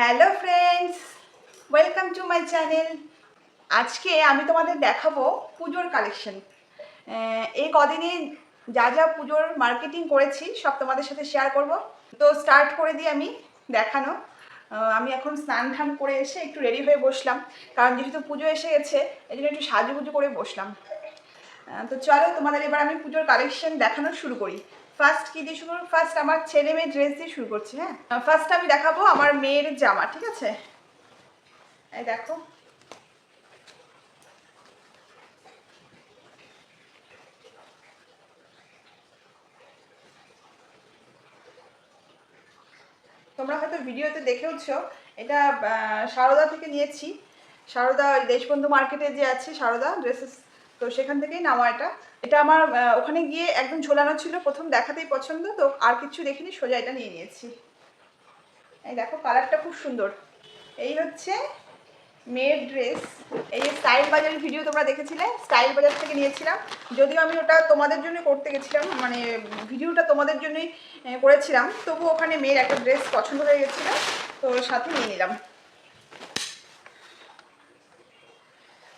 Hello friends welcome to my channel আজকে আমি তোমাদের দেখাবো পুজোর কালেকশন এই কদিনে যা যা পুজোর মার্কেটিং করেছি, সব তোমাদের সাথে শেয়ার করব। তো স্টার্ট করে দিই আমি দেখানো। আমি এখন স্নান ধান করে এসে একটু রেডি হয়ে বসলাম। কারণ যেহেতু পুজো এসে গেছে, এই জন্য একটু সাজুগুজু করে বসলাম। তো চলো তোমাদের এবার আমি পুজোর কালেকশন দেখানো শুরু করি। ফার্স্ট কি দিয়ে শুরু করব? ফার্স্ট আমার ছেলে মেয়ে ড্রেস দিয়ে শুরু করছি হ্যাঁ? ফার্স্ট আমি দেখাবো আমার মেয়ের জামা, ঠিক আছে? এই দেখো। তোমরা হয়তো ভিডিওতে দেখেওছ, এটা সারদা থেকে নিয়েছি। সারদা দেশবন্ধু মার্কেটে যে আছে, সারদা ড্রেসেস তো সেখান থেকেই নেওয়া এটা। এটা আমার ওখানে গিয়ে একদম ঝোলানো ছিল, প্রথম দেখাতেই পছন্দ, তো আর কিছু দেখিনি, সোজা এটা নিয়ে নিয়েছি। এই দেখো, কালারটা খুব সুন্দর। এই হচ্ছে মেয়ের ড্রেস এই যে স্টাইল বাজারের ভিডিও তোমরা দেখেছিলে, স্টাইল বাজার থেকে নিয়েছিলাম। যদিও আমি ওটা তোমাদের জন্য করতে গেছিলাম মানে ভিডিওটা তোমাদের জন্যই করেছিলাম। তবু ওখানে মেয়ের একটা ড্রেস পছন্দ হয়ে গেছিল, তো সাথে নিয়ে নিলাম।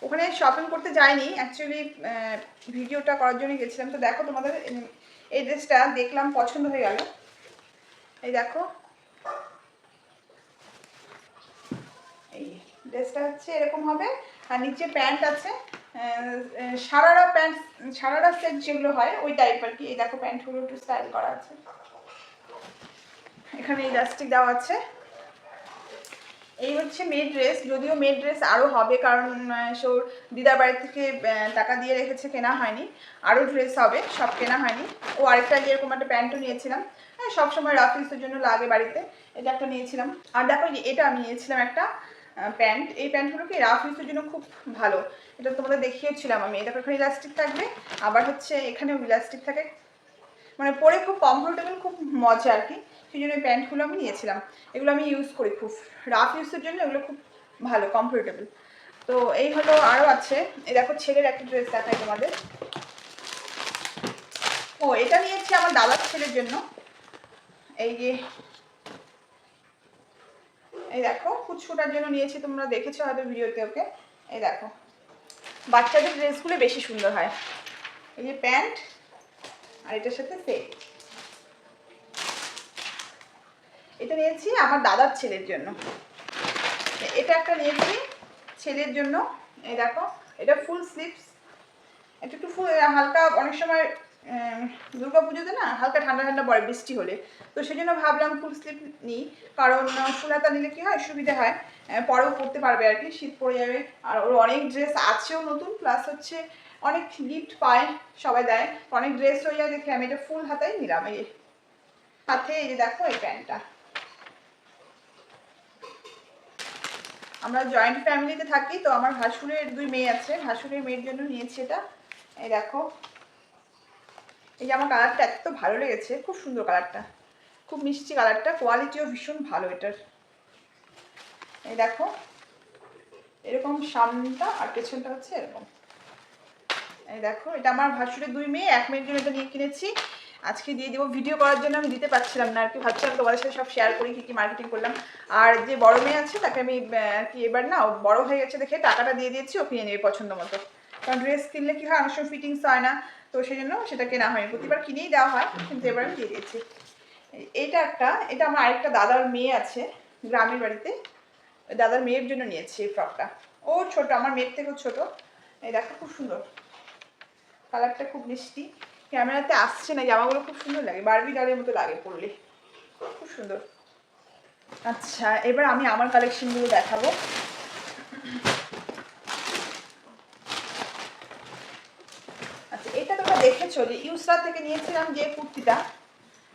ওখানে শপিং করতে যাইনি অ্যাকচুয়ালি ভিডিওটা করার জন্য গেছিলাম। তো দেখো তোমাদের এই ড্রেসটা দেখলাম, পছন্দ হয়ে গেল। এই দেখো। এই ড্রেসটা হচ্ছে এরকম হবে, আর নিচে প্যান্ট আছে সারারা প্যান্ট সারারা সেট যেগুলো হয়, ওই টাইপ আর কি। এই দেখো প্যান্টগুলো একটু স্টাইল করা আছে। এখানে ইলাস্টিক দেওয়া আছে। এই হচ্ছে মেয়ের ড্রেস যদিও মেয়ের ড্রেস আরও হবে কারণ সোর দিদার বাড়ি থেকে টাকা দিয়ে রেখেছে, কেনা হয়নি। আরও ড্রেস হবে, সব কেনা হয়নি। ও আরেকটা যেরকম একটা প্যান্টও নিয়েছিলাম। হ্যাঁ সবসময় রাফিসের জন্য লাগে বাড়িতে। এটা একটা নিয়েছিলাম। আর দেখো এটা আমি নিয়েছিলাম একটা প্যান্ট। এই প্যান্টগুলো কি রাফ জন্য খুব ভালো। এটা তোমাদের দেখিয়েছিলাম আমি। এটা এখানে ইলাস্টিক থাকবে। আবার হচ্ছে এখানেও ইলাস্টিক থাকে। মানে পরে খুব কমফোর্টেবল খুব মজা আর কি। সেই জন্য প্যান্টগুলো আমি নিয়েছিলাম। এগুলো আমি ইউজ করি খুব। রাফ ইউজের জন্য এগুলো খুব ভালো কমফোর্টেবল তো এই হলো আরও আছে। এই দেখো ছেলের একটা ড্রেস দেখাই তোমাদের। ও, এটা নিয়েছি আমার দাদার ছেলের জন্য। এই যে, এই দেখো কুচকুটার জন্য নিয়েছি। তোমরা দেখেছ হয়তো ভিডিওতে ওকে। এই দেখো। বাচ্চাদের ড্রেসগুলো বেশি সুন্দর হয়। এই যে প্যান্ট আর এটার সাথে সেট এটা নিয়েছি আমার দাদার ছেলের জন্য। এটা একটা নিয়েছি ছেলের জন্য। এই দেখো, এটা ফুল স্লিভস এটা একটু ফুল হালকা অনেক সময় দুর্গা পুজোতে না হালকা ঠান্ডা ঠান্ডা পড়ে বৃষ্টি হলে। তো সেই জন্য ভাবলাম ফুল স্লিভ নিই। কারণ ফুল হাতা নিলে কি হয়, সুবিধা হয়। পরেও পরতে পারবে আর কি, শীত পড়ে যাবে। আর ওর অনেক ড্রেস আছেও নতুন প্লাস হচ্ছে অনেক গিফট পায়, সবাই দেয়। অনেক ড্রেস হয়ে যায় দেখে আমি এটা ফুল হাতাই নিলাম। এই। সাথে এই যে দেখো এই প্যান্টটা। আমরা জয়েন্ট ফ্যামিলিতে থাকি, তো আমার ভাসুরের দুই মেয়ে আছে। ভাসুরের মেয়ের জন্য নিয়েছি এটা। এই দেখো। এই যে আমার কালারটা এত ভালো লেগেছে, খুব সুন্দর কালারটা খুব মিষ্টি কালারটা কোয়ালিটিও ভীষণ ভালো এটার। এই দেখো। এরকম সামনটা আর পেছনটা হচ্ছে এরকম। এই দেখো, এটা আমার ভাসুরের দুই মেয়ে, এক মেয়ের জন্য এটা নিয়ে কিনেছি। আজকে দিয়ে দেবো ভিডিও করার জন্য, আমি দিতে পারছিলাম না আর কি, ভাবছিলাম তোমাদের সাথে সব শেয়ার করি, কী কী মার্কেটিং করলাম। আর যে বড় মেয়ে আছে, তাকে আমি কি এবার না বড় হয়ে গেছে দেখে টাকাটা দিয়ে দিয়েছি, ও কিনে নেবে পছন্দ মতো। কারণ ড্রেস কিনলে কী হয়, অনেক সময় ফিটিংস হয় না, তো সেই জন্য সেটা কেনা হয়নি। প্রতিবার কিনেই দেওয়া হয়, কিন্তু এবার আমি দিয়ে দিয়েছি। এটা একটা, এটা আমার আরেকটা দাদার মেয়ে আছে, গ্রামের বাড়িতে। দাদার মেয়ের জন্য নিয়েছি এই ফ্রকটা ও ছোট, আমার মেয়ের থেকেও ছোট। এই দেখো, খুব সুন্দর। কালারটা খুব মিষ্টি। ক্যামেরাতে আসছে না, জামাগুলো খুব সুন্দর লাগে। বারবি ডলের মতো লাগে পরলে। খুব সুন্দর। আচ্ছা এবার আমি আমার কালেকশনগুলো দেখাবো। আচ্ছা এটা তোমরা দেখেছ যে ইউসরা থেকে নিয়েছিলাম যে কুর্তিটা।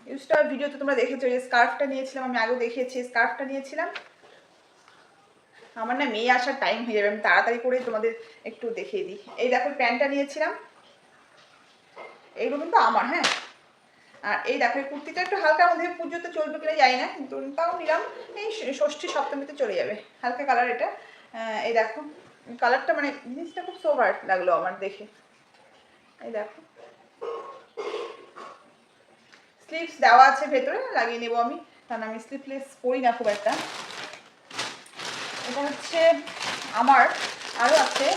ইউসরা ভিডিওতে তোমরা দেখেছ যে স্কার্ফটা নিয়েছিলাম, আমি আগেও দেখিয়েছি, স্কার্ফটা নিয়েছিলাম। আমার না মেয়ে আসার টাইম হয়ে যাবে, আমি তাড়াতাড়ি করে তোমাদের একটু দেখিয়ে দিই। এই দেখো, প্যান্টটা নিয়েছিলাম। এইগুলো কিন্তু আমার হ্যাঁ। আর এই দেখো, এই কুর্তিটা একটু হালকা মধ্যে পুজোতে চলবে কিনা জানি না, কিন্তু তাও নিলাম। এই ষষ্ঠী সপ্তমীতে চলে যাবে, হালকা কালার এটা। এই দেখো কালারটা মানে জিনিসটা খুব সোভার লাগল আমার দেখে। এই দেখো। স্লিভস দেওয়া আছে ভেতরে, লাগিয়ে নেব আমি। কারণ আমি স্লিভলেস পরি না খুব একটা। এটা হচ্ছে আমার আরও আছে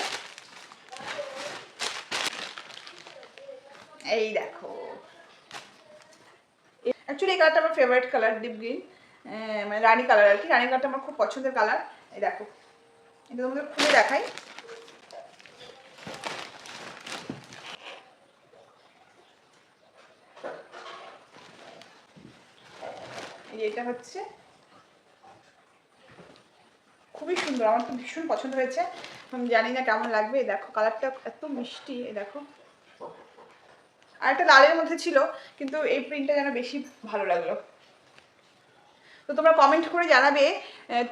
এই দেখো। অ্যাকচুয়ালি এই কালারটা আমার ফেভারিট কালার ডিপ গ্রিন মানে রানি কালার আর কি। রানি কালারটা আমার খুব পছন্দের কালার এই দেখো। এটা তোমাদের খুলে দেখাই। এটা হচ্ছে। খুবই সুন্দর। আমার তো ভীষণ পছন্দ হয়েছে। আমি জানি না কেমন লাগবে। দেখো কালারটা এত মিষ্টি। দেখো। আর একটা লালের মধ্যে ছিল, কিন্তু এই প্রিন্টটা যেন বেশি ভালো লাগল। তো তোমরা কমেন্ট করে জানাবে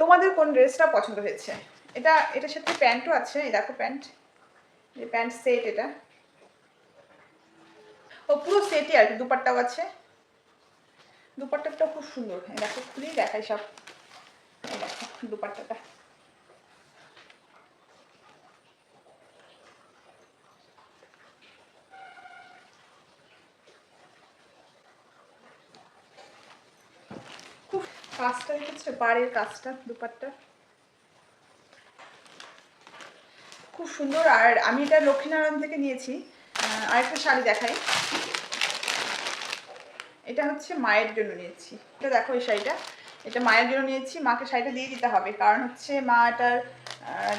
তোমাদের কোন ড্রেসটা পছন্দ হয়েছে। এটা, এটার সাথে প্যান্টও আছে, এই দেখো প্যান্ট। এই প্যান্ট সেট এটা। ও, পুরো সেটই আর কি, দুপাট্টাও আছে। দুপাট্টাটা খুব সুন্দর দেখো, খুলেই দেখাই সব। দেখো, দুপাট্টাটা খুব কাজটা হচ্ছে পাড়ের কাজটা, দুপাট্টা। খুব সুন্দর, আর আমি এটা লক্ষ্মীনারায়ণ থেকে নিয়েছি। আরেকটা শাড়ি দেখাই। এটা হচ্ছে মায়ের জন্য নিয়েছি। এটা দেখো এই শাড়িটা। এটা মায়ের জন্য নিয়েছি, মাকে শাড়িটা দিয়ে দিতে হবে। কারণ হচ্ছে মা এটার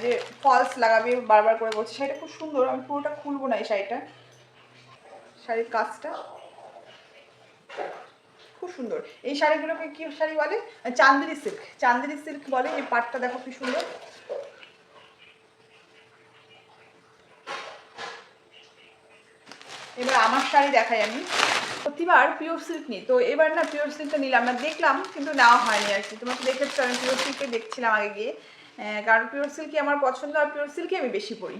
যে ফলস লাগাবে, বারবার করে বলছে, শাড়িটা খুব সুন্দর, আমি পুরোটা খুলবো না এই শাড়িটা। শাড়ির কাজটা। খুব সুন্দর। এই শাড়িগুলোকে কি শাড়ি বলে? চান্দেরি সিল্ক চান্দেরি সিল্ক বলে, এই পাটটা দেখো কি সুন্দর। এবার আমার শাড়ি দেখাই আমি। প্রতিবার পিওর সিল্ক নিই। তো এবার না পিওর সিল্কটা নিলাম। না দেখলাম, কিন্তু নেওয়া হয়নি আর কি। তোমাকে দেখেছ, আমি পিওর সিল্কে দেখছিলাম আগে গিয়ে। কারণ পিওর সিল্কই আমার পছন্দ, আর পিওর সিল্কই আমি বেশি পরি।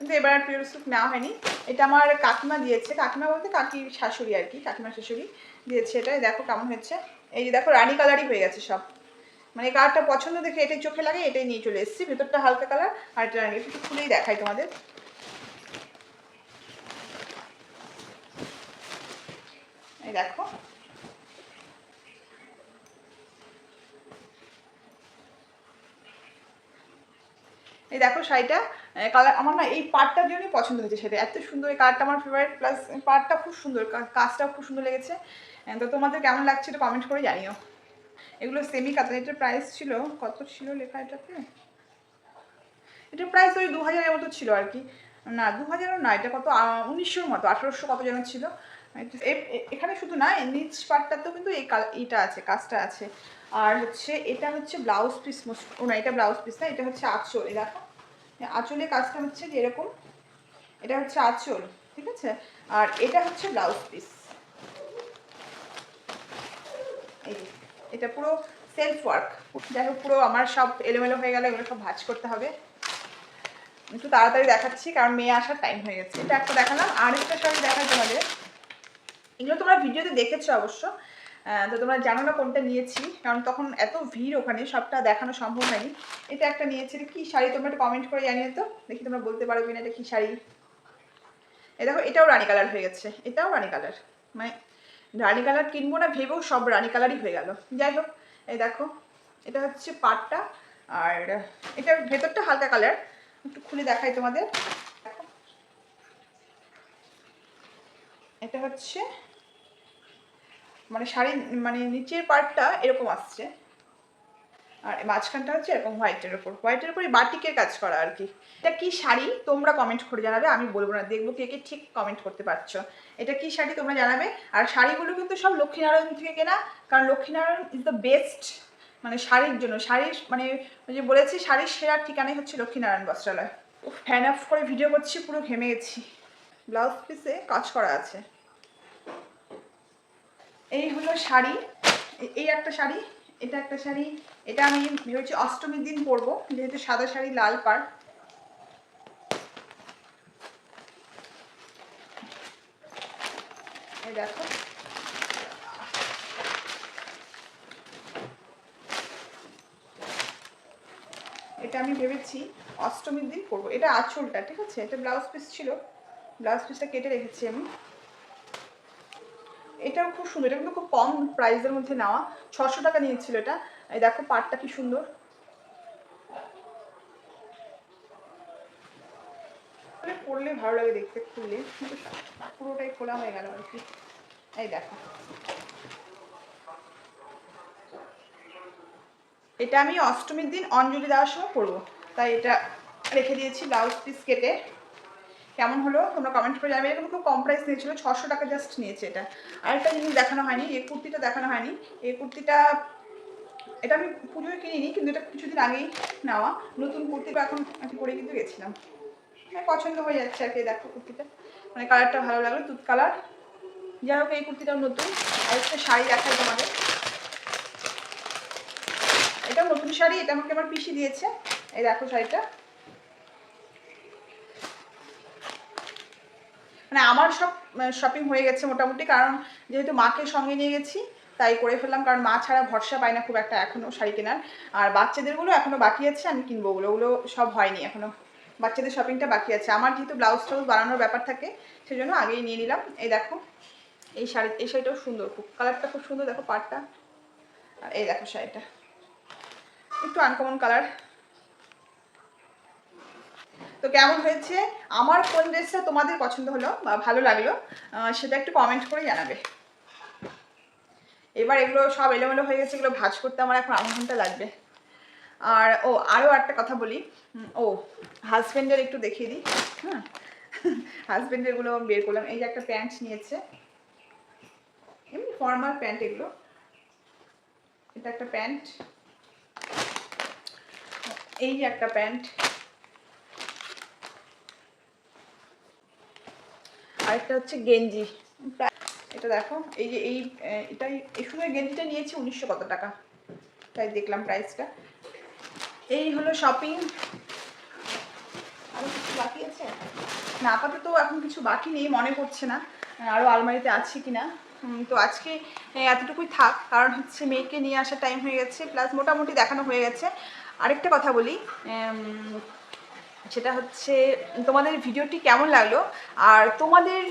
কিন্তু এবার পিওর সিল্ক নেওয়া হয়নি। এটা আমার কাকিমা দিয়েছে। কাকিমা বলতে কাকির শাশুড়ি আর কি, কাকিমা শাশুড়ি দিয়েছে এটা। দেখো কেমন হচ্ছে এই যে দেখো, রানী কালারই হয়ে গেছে সব। মানে কালারটা পছন্দ দেখে এটাই চোখে লাগে, এটাই নিয়ে চলে এসেছি। ভেতরটা হালকা কালার আর এটা রানী একটু খুলেই দেখাই তোমাদের। এই দেখো। এই দেখো শাড়িটা। কালার আমার না এই পার্টটার জন্যই পছন্দ হয়েছে সেটা। এত সুন্দর এই কালারটা আমার ফেভারিট প্লাস পার্টটা খুব সুন্দর কাজটাও খুব সুন্দর লেগেছে। তো তোমাদের কেমন লাগছে এটা কমেন্ট করে জানিও। এগুলো সেমি কাতান এটার প্রাইস ছিল, কত ছিল লেখা এটাতে? এটার প্রাইস ওই দু হাজারের মতো ছিল আর কি। না দু হাজারও না, এটা কত উনিশশোর মতো, আঠারোশো কত যেন ছিল। এখানে শুধু না নিচ পার্টটাতেও কিন্তু এই এইটা আছে, কাজটা আছে। আর হচ্ছে, এটা হচ্ছে ব্লাউজ পিস মোস্ট ও না, এটা ব্লাউজ পিস না, এটা হচ্ছে আঁচল, এই দেখো। এই আঁচলের কাজটা হচ্ছে যে এরকম, এটা হচ্ছে আঁচল, ঠিক আছে? আর এটা হচ্ছে ব্লাউজ পিস এটা পুরো সেলফ ওয়ার্ক যাই হোক, পুরো আমার সব এলোমেলো হয়ে গেল, এগুলো সব ভাঁজ করতে হবে। একটু তাড়াতাড়ি দেখাচ্ছি, কারণ মেয়ে আসার টাইম হয়ে গেছে। এটা একটা দেখালাম আর একটা শাড়ি দেখাই তোমাদের এগুলো তোমরা ভিডিওতে দেখেছ অবশ্য। তো তোমরা জানো না কোনটা নিয়েছি? কারণ তখন এত ভিড় ওখানে, সবটা দেখানো সম্ভব হয়নি। এটা একটা নিয়েছি কি শাড়ি? তোমরা একটা কমেন্ট করে জানিয়ে তো। দেখি তোমরা বলতে পারো কিনা এটা কি শাড়ি? এ দেখো, এটাও রানী কালার হয়ে গেছে। এটাও রানী কালার। মানে রানী কালার কিনবো না ভেবেও সব রানী কালারই হয়ে গেল। যাই হোক, এই দেখো, এটা হচ্ছে পাটটা। আর এটার ভেতরটা হালকা কালার। একটু খুলে দেখাই তোমাদের। এটা হচ্ছে মানে শাড়ির মানে নিচের পার্টটা এরকম আসছে। আর মাঝখানটা হচ্ছে এরকম হোয়াইটের ওপর হোয়াইটের উপরে বাটিকের কাজ করা আর কি। এটা কি শাড়ি? তোমরা কমেন্ট করে জানাবে, আমি বলব না। দেখব কে কে ঠিক কমেন্ট করতে পারছ। এটা কি শাড়ি তোমরা জানাবে? আর শাড়িগুলো কিন্তু সব লক্ষ্মীনারায়ণ থেকে কেনা, কারণ লক্ষ্মীনারায়ণ ইজ দ্য বেস্ট মানে শাড়ির জন্য। শাড়ির মানে যে বলেছি, শাড়ির সেরার ঠিকানাই হচ্ছে লক্ষ্মীনারায়ণ বস্ত্রালয়। ও ফ্যান অফ করে ভিডিও করছি, পুরো ঘেমে গেছি। ব্লাউজ পিসে কাজ করা আছে। এই হলো শাড়ি এই একটা শাড়ি, এটা একটা শাড়ি, এটা আমি ভেবেছি অষ্টমীর দিন পরবো, যেহেতু সাদা শাড়ি লাল পাড়। দেখো। এটা আমি ভেবেছি অষ্টমীর দিন পরবো। এটা আঁচলটা, ঠিক আছে? এটা ব্লাউজ পিস ছিল। ব্লাউজ পিসটা কেটে রেখেছি আমি। এটাও খুব সুন্দর, এটা কিন্তু খুব কম প্রাইসের মধ্যে নেওয়া। ছশো টাকা নিয়েছিল এটা। এই দেখো পাটটা কি সুন্দর। মানে পড়লে ভালো লাগে দেখতে, খুললে। পুরোটাই খোলা হয়ে গেল আর কি। এই দেখো। এটা আমি অষ্টমীর দিন অঞ্জলি দেওয়ার সময় পরবো। তাই এটা রেখে দিয়েছি ব্লাউজ পিস কেটে। কেমন হলো? তোমরা কমেন্ট করে জানাবে। এরকম খুব কম প্রাইস নিয়েছিল, ছশো টাকা জাস্ট নিয়েছে এটা। আরেকটা জিনিস দেখানো হয়নি, এই কুর্তিটা দেখানো হয়নি। এই কুর্তিটা, এটা আমি পুজোয় কিনিনি, কিন্তু এটা কিছুদিন আগেই নেওয়া। নতুন কুর্তিটা এখন আমি পরে কিন্তু গেছিলাম। হ্যাঁ পছন্দ হয়ে যাচ্ছে আর কি দেখো কুর্তিটা। মানে কালারটা ভালো লাগল তুত কালার যাই হোক, এই কুর্তিটাও নতুন। আর একটা শাড়ি দেখাই তোমাদের। এটা নতুন শাড়ি, এটা আমাকে আমার পিসি দিয়েছে। এই দেখো শাড়িটা। মানে আমার সব শপিং হয়ে গেছে মোটামুটি, কারণ যেহেতু মাকে সঙ্গে নিয়ে গেছি, তাই করে ফেললাম, কারণ মা ছাড়া ভরসা পায় না খুব একটা এখনও শাড়ি কেনার। আর বাচ্চাদেরগুলো এখনও বাকি আছে, আমি কিনবো ওগুলো ওগুলো সব হয়নি এখনও বাচ্চাদের শপিংটা বাকি আছে। আমার যেহেতু ব্লাউজ টাউজ বানানোর ব্যাপার থাকে সেই জন্য আগেই নিয়ে নিলাম। এই দেখো, এই শাড়ি, এই শাড়িটাও সুন্দর, খুব কালারটা খুব সুন্দর, দেখো পাটটা। আর এই দেখো শাড়িটা। একটু আনকমন কালার তো কেমন হয়েছে? আমার কোন ড্রেসটা তোমাদের পছন্দ হলো বা ভালো লাগল সেটা একটু কমেন্ট করে জানাবে। এবার এগুলো সব এলোমেলো হয়ে গেছে, এগুলো ভাজ করতে আমার এখন আধা ঘণ্টা লাগবে। আর, ও আরও একটা কথা বলি। ও হাজব্যান্ডের একটু দেখিয়ে দিই। হ্যাঁ? হাজব্যান্ডেরগুলো বের করলাম। এই যে একটা প্যান্ট নিয়েছে। এমনি ফর্মাল প্যান্ট এগুলো। এটা একটা প্যান্ট। এই যে একটা প্যান্ট। আরেকটা হচ্ছে গেঞ্জি। এটা দেখো এই যে এই এটাই এই শুধু এই গেঞ্জিটা নিয়েছি উনিশশো কত টাকা। তাই দেখলাম প্রাইসটা এই হলো শপিং আরও কিছু বাকি আছে? না আপাতত এখন কিছু বাকি নেই মনে পড়ছে না। আরও আলমারিতে আছে কি না তো আজকে এতটুকুই থাক। কারণ হচ্ছে মেয়েকে নিয়ে আসার টাইম হয়ে গেছে প্লাস মোটামুটি দেখানো হয়ে গেছে। আরেকটা কথা বলি সেটা হচ্ছে, তোমাদের ভিডিওটি কেমন লাগল? আর তোমাদের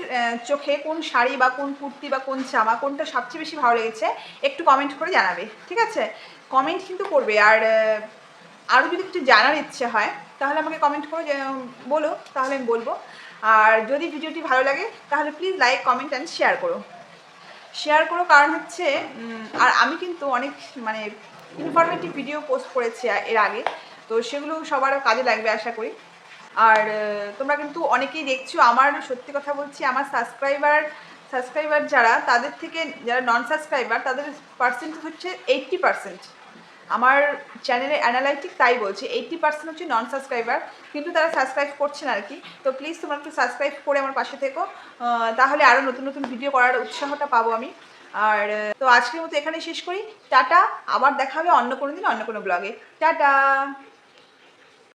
চোখে কোন শাড়ি বা কোন কুর্তি বা কোন জামা কোনটা সবচেয়ে বেশি ভালো লেগেছে, একটু কমেন্ট করে জানাবে, ঠিক আছে? কমেন্ট কিন্তু করবে, আর আরও যদি কিছু জানার ইচ্ছে হয়, তাহলে আমাকে কমেন্ট করে বলো, তাহলে আমি বলব। আর যদি ভিডিওটি ভালো লাগে, তাহলে please like comment and share করো। শেয়ার করো কারণ হচ্ছে আর আমি কিন্তু অনেক মানে ইনফরমেটিভ ভিডিও পোস্ট করেছি এর আগে। তো সেগুলো সবার কাজে লাগবে, আশা করি। আর তোমরা কিন্তু অনেকেই দেখছ, আমার সত্যি কথা বলছি, আমার সাবস্ক্রাইবার সাবস্ক্রাইবার যারা, তাদের থেকে, যারা নন সাবস্ক্রাইবার তাদের পার্সেন্টেজ হচ্ছে এইট্টি পার্সেন্ট আমার চ্যানেলে অ্যানালাইটিক তাই বলছে এইট্টি পার্সেন্ট হচ্ছে নন সাবস্ক্রাইবার কিন্তু তারা সাবস্ক্রাইব করছেন আর কি তো প্লিজ তোমরা একটু সাবস্ক্রাইব করে আমার পাশে থেকো তাহলে আরও নতুন নতুন ভিডিও করার উৎসাহটা পাবো আমি। আর তো আজকের মতো এখানে শেষ করি। টাটা, আবার দেখা হবে অন্য কোনো দিন, অন্য কোনো ব্লগে টাটা!